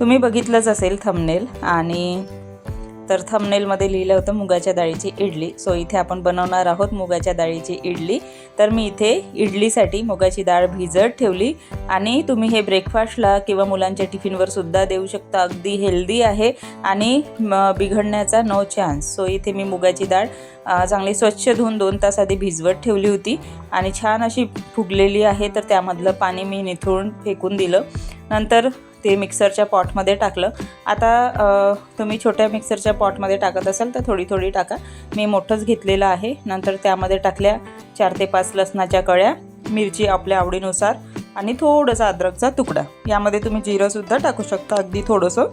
तुम्ही बघितलंच असेल थंबनेल आणि तर थंबनेलमध्ये लिहिलं होतं मुगाच्या डाळीची इडली. सो इथे आपण बनवणार आहोत मुगाच्या डाळीची इडली. तर मी इथे इडलीसाठी मुगाची डाळ भिजत ठेवली. आणि तुम्ही हे ब्रेकफास्टला किंवा मुलांच्या टिफिनवर सुद्धा देऊ शकता. अगदी हेल्दी आहे आणि बिघडण्याचा नो चान्स सो इथे मी मुगाची डाळ चांगली स्वच्छ धुवून दोन तास आधी भिजवत ठेवली होती. आणि छान अशी फुगलेली आहे. तर त्यामधलं पाणी मी निथळून फेकून दिलं. नंतर ते मिक्सरच्या पॉटमध्ये टाकलं. आता तुम्ही छोट्या मिक्सरच्या पॉटमध्ये टाकत असाल तर थोडी थोडी टाका. मी मोठंच घेतलेलं आहे. नंतर त्यामध्ये टाकल्या चार ते पाच लसणाच्या कळ्या मिरची आपल्या आवडीनुसार आणि थोडंसं अद्रकचा तुकडा. यामध्ये तुम्ही जिरंसुद्धा टाकू शकता अगदी थोडंसं.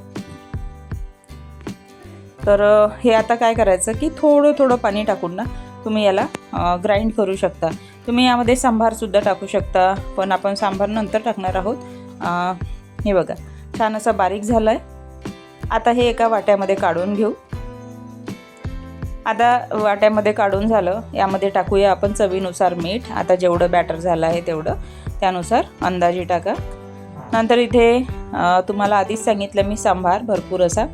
तर हे आता काय करायचं की थोडं थोडं पाणी टाकून ना तुम्ही याला ग्राइंड करू शकता. तुम्ही यामध्ये सांबारसुद्धा टाकू शकता. पण आपण सांबार नंतर टाकणार आहोत. हे बघा छान असं बारीक झाला आहे आता हे एका वाट्यामध्ये काढून घेऊ. आता वाट्यामध्ये काढून झालं यामध्ये टाकूया आपण चवीनुसार मीठ. आता जेवढं बॅटर झालं आहे तेवढं. त्यानुसार अंदाजे टाका. नंतर इथे तुम्हाला आधीच सांगितलं मी सांभार भरपूर असा.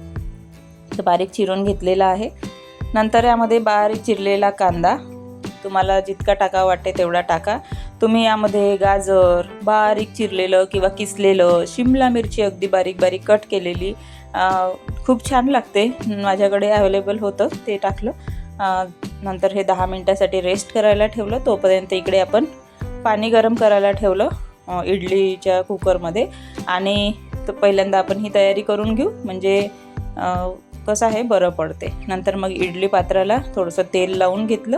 बारीक चिरून घेतलेला आहे. नंतर यामध्ये बारीक चिरलेला कांदा. तुम्हाला जितका टाका वाटते तेवढा टाका. तुम्ही यामध्ये गाजर बारीक चिरलेलं किंवा किसलेलं शिमला मिरची अगदी बारीक बारीक कट केलेली खूप छान लागते. माझ्याकडे अवेलेबल होतं ते टाकलं. नंतर हे दहा मिनटासाठी रेस्ट करायला ठेवलं. तोपर्यंत इकडे आपण पाणी गरम करायला ठेवलं इडलीच्या कुकरमध्ये. आणि तो पहिल्यांदा आपण ही तयारी करून घेऊ. म्हणजे कसं आहे बरं पडते. नंतर मग इडली पात्राला थोडंसं तेल लावून घेतलं.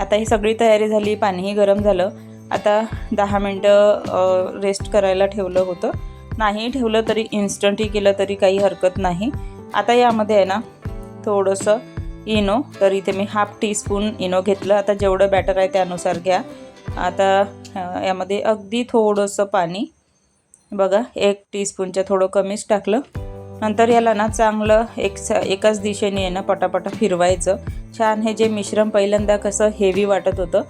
आता ही सगळी तयारी झाली पाणीही गरम झालं. आता दहा मिनटं रेस्ट करायला ठेवलं होतं. नाही ठेवलं तरी इन्स्टंटही केलं तरी काही हरकत नाही. आता यामध्ये आहे ना थोडंसं इनो तर इथे मी हाफ टीस्पून इनो घेतलं. आता जेवढं बॅटर आहे त्यानुसार घ्या. आता यामध्ये अगदी थोडंसं पाणी. बघा एक टीस्पूनच्या थोडं कमीच टाकलं. नंतर याला ना चांगलं एक स एकाच दिशेने आहे ना पटापटा फिरवायचं. छान हे जे मिश्रण पहिल्यांदा कसं हेवी वाटत होतं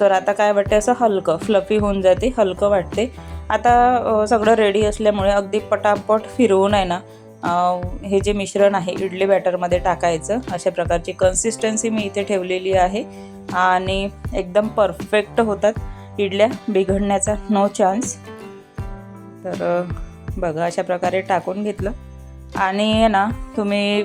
तर आता काय वाटते असं हलकं फ्लफी होऊन जाते हलकं वाटते. आता सगळं रेडी असल्यामुळे अगदी पटापट फिरवून आहे ना हे जे मिश्रण आहे इडली बॅटरमध्ये टाकायचं. अशा प्रकारची कन्सिस्टन्सी मी इथे ठेवलेली आहे. आणि एकदम परफेक्ट होतात इडल्या बिघडण्याचा नो चान्स तर बघा अशा प्रकारे टाकून घेतलं. आणि ना तुम्ही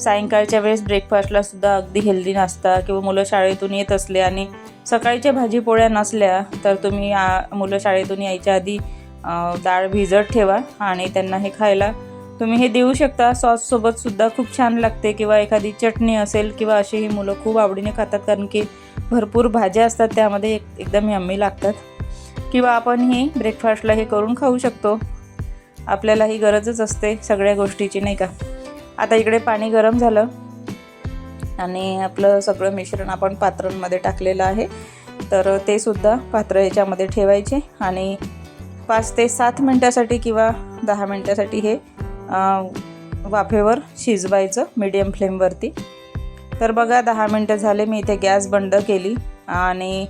सायंकाळच्या वेळेस ब्रेकफास्टला सुद्धा अगदी हेल्दी नाश्ता किंवा मुलं शाळेतून येत असले आणि सकाळच्या भाजी पोळ्या नसल्या तर तुम्ही मुलं शाळेतून यायच्या आधी डाळ भिजत ठेवा आणि त्यांना हे खायला तुम्ही हे देऊ शकता. सॉससोबत सुद्धा खूप छान लागते किंवा एखादी चटणी असेल किंवा अशी ही मुलं खूप आवडीने खातात कारण की भरपूर भाज्या असतात त्यामध्ये एक एकदम यम्मी लागतात. किंवा आपण ही ब्रेकफास्टला हे करून खाऊ शकतो. आपल्याला ही गरजच असते सगळ्या गोष्टीची नाही का? आता इकडे पाणी गरम झालं आणि आपलं सगळं मिश्रण आपण पात्रांमध्ये टाकलेलं आहे. तर ते सुद्धा पात्र याच्यामध्ये ठेवायचे आणि पाच ते सात मिनटासाठी किंवा दहा मिनटासाठी हे वाफेवर शिजवायचं मीडियम फ्लेमवरती तर बघा दहा मिनटं झाले मी इथे गॅस बंद केली आणि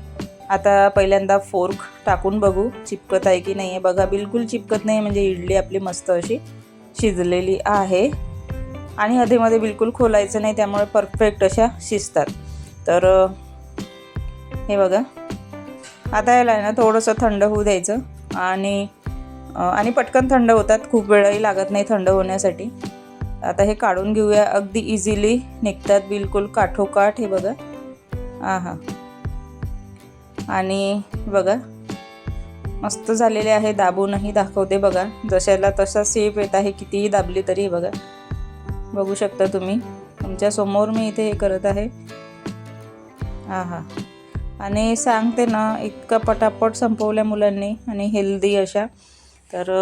आता पहिल्यांदा फोर्क टाकून बघू चिपकत आहे की नाही आहे बघा बिलकुल चिपकत नाही म्हणजे इडली आपली मस्त अशी शिजलेली आहे. आणि अधेमध्ये बिलकुल खोलायचं नाही त्यामुळे परफेक्ट अशा शिजतात. तर हे बघा. आता याला आहे ना थोडंसं थंड होऊ द्यायचं. आणि आणि पटकन थंड होतात खूप वेळही लागत नाही थंड होण्यासाठी. आता हे काढून घेऊया. अगदी इझिली निघतात बिलकुल काठोकाठ हे बघा. हां हां आणि बघा मस्त झालेले आहे दाबूनही दाखवते बघा. जशाला तसा सेप येत आहे कितीही दाबली तरी बघा. बघू शकता तुम्ही. तुमच्यासमोर मी इथे हे करत आहे. हा हा आणि सांगते ना इतका पटापट संपवल्या मुलांनी आणि हेल्दी अशा. तर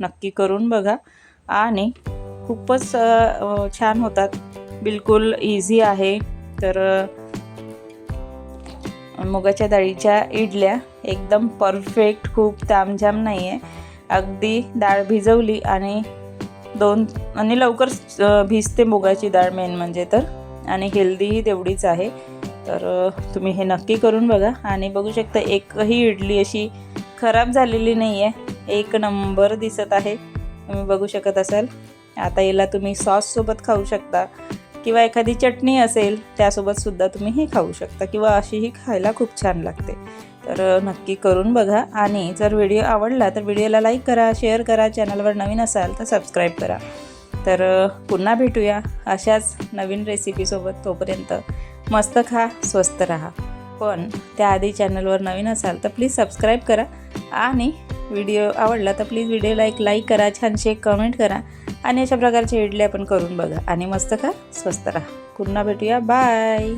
नक्की करून बघा. आणि खूपच छान होतात. बिलकुल इझी आहे. तर मुगाच्या डाळीच्या इडल्या एकदम परफेक्ट खूप तामझाम नाही आहे अगदी डाळ भिजवली आणि दोन आणि लवकर भिजते मुगाची डाळ मेन म्हणजे तर. आणि हेल्दीही तेवढीच आहे. तर तुम्ही हे नक्की करून बघा. आणि बघू शकता एकही इडली अशी खराब झालेली नाही आहे एक नंबर दिसत आहे. तुम्ही बघू शकत असाल. आता याला तुम्ही सॉससोबत खाऊ शकता. किंवा एखादी चटणी असेल त्यासोबत सुद्धा तुम्ही हे खाऊ शकता किंवा अशीही खायला खूप छान लागते. तर नक्की करून बघा आणि जर व्हिडिओ आवडला तर व्हिडिओला लाईक करा शेअर करा चॅनलवर नवीन असाल तर सबस्क्राईब करा. तर पुन्हा भेटूया अशाच नवीन रेसिपीसोबत तोपर्यंत मस्त खा स्वस्त राहा. पण त्याआधी चॅनलवर नवीन असाल तर प्लीज सबस्क्राईब करा आणि व्हिडिओ आवडला तर प्लीज व्हिडिओला एक लाईक करा छानशी एक कमेंट करा. आणि अशा प्रकारचे इडल्या पण करून बघा. आणि मस्त खा स्वस्त राहा. पुन्हा भेटूया. बाय